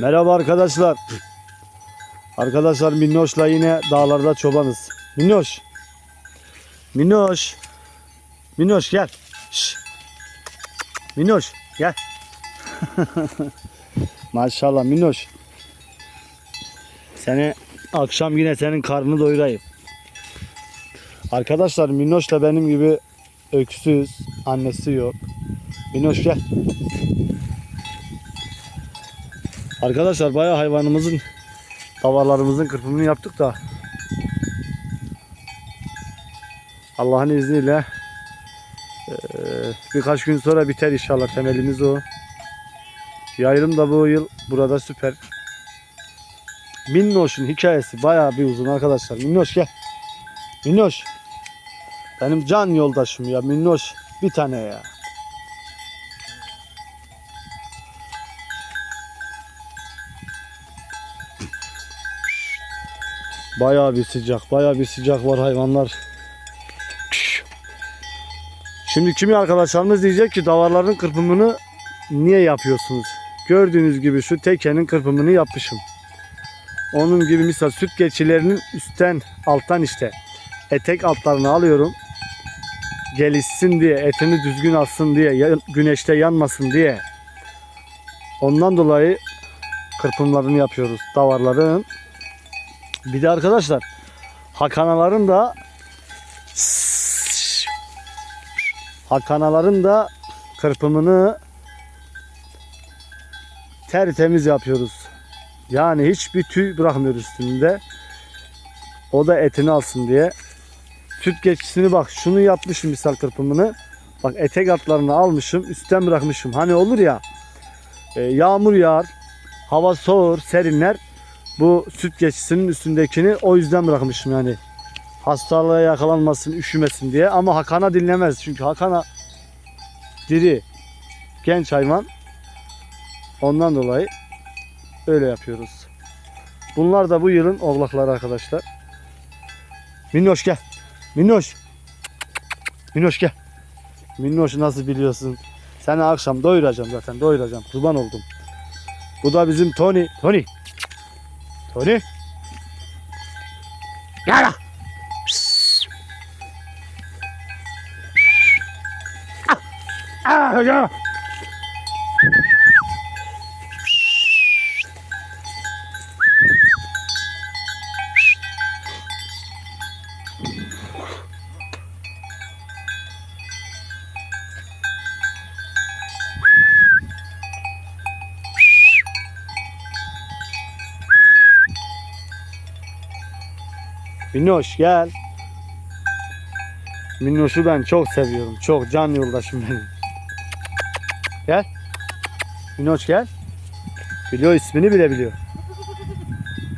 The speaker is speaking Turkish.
Merhaba arkadaşlar. Arkadaşlar Minnoş'la yine dağlarda çobanız. Minnoş. Minnoş. Minnoş gel. Şş. Minnoş gel. Maşallah Minnoş. Seni akşam yine senin karnını doyurayım. Arkadaşlar Minnoş da benim gibi öksüz, annesi yok. Minnoş gel. Arkadaşlar bayağı hayvanımızın davarlarımızın kırpımını yaptık da Allah'ın izniyle birkaç gün sonra biter inşallah temelimiz o. Yayılım da bu yıl burada süper. Minnoş'un hikayesi bayağı bir uzun arkadaşlar. Minnoş gel. Minnoş. Benim can yoldaşım ya Minnoş. Bir tane ya. Bayağı bir sıcak, bayağı bir sıcak var hayvanlar. Şimdi kimi arkadaşlarımız diyecek ki davarların kırpımını niye yapıyorsunuz? Gördüğünüz gibi şu tekenin kırpımını yapmışım. Onun gibi misal süt geçilerinin üstten alttan işte etek altlarını alıyorum. Gelişsin diye, etini düzgün alsın diye, güneşte yanmasın diye. Ondan dolayı kırpımlarını yapıyoruz davarların. Bir de arkadaşlar hakanaların da hakanaların da kırpımını tertemiz yapıyoruz. Yani hiçbir tüy bırakmıyoruz üstünde. O da etini alsın diye. Süt geçisini bak şunu yapmışım misal kırpımını. Bak etek altlarını almışım üstten bırakmışım. Hani olur ya e, yağmur yağar, hava soğur, serinler. Bu süt geçisinin üstündekini o yüzden bırakmışım yani. Hastalığa yakalanmasın, üşümesin diye. Ama Hakan'a dinlemez. Çünkü Hakan'a diri, genç hayvan. Ondan dolayı öyle yapıyoruz. Bunlar da bu yılın oğlakları arkadaşlar. Minnoş gel. Minnoş. Minnoş gel. Minnoş nasıl biliyorsun? Seni akşam doyuracağım zaten. Doyuracağım. Kurban oldum. Bu da bizim Tony. Tony. Tony. Gel. lan. Ah, ah, ya. Minnoş gel. Minnoş'u ben çok seviyorum. Çok can yoldaşım benim. Gel. Minnoş gel. Biliyor ismini bile biliyor.